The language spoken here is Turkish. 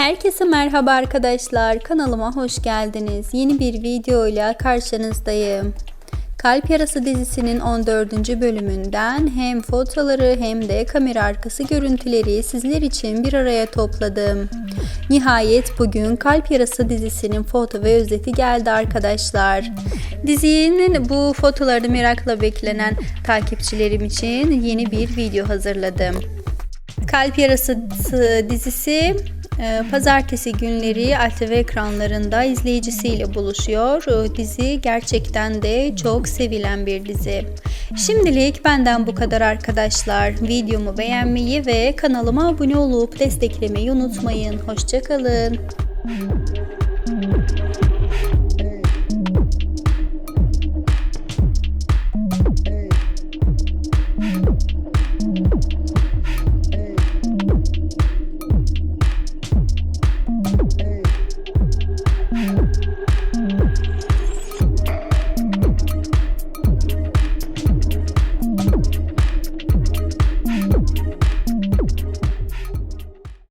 Herkese merhaba arkadaşlar. Kanalıma hoş geldiniz. Yeni bir video ile karşınızdayım. Kalp Yarası dizisinin 14. bölümünden hem fotoları hem de kamera arkası görüntüleri sizler için bir araya topladım. Nihayet bugün Kalp Yarası dizisinin foto ve özeti geldi arkadaşlar. Dizinin bu fotolarını merakla beklenen takipçilerim için yeni bir video hazırladım. Kalp Yarası dizisi pazartesi günleri ATV ekranlarında izleyicisiyle buluşuyor. E, Dizi gerçekten de çok sevilen bir dizi. Şimdilik benden bu kadar arkadaşlar. Videomu beğenmeyi ve kanalıma abone olup desteklemeyi unutmayın. Hoşçakalın.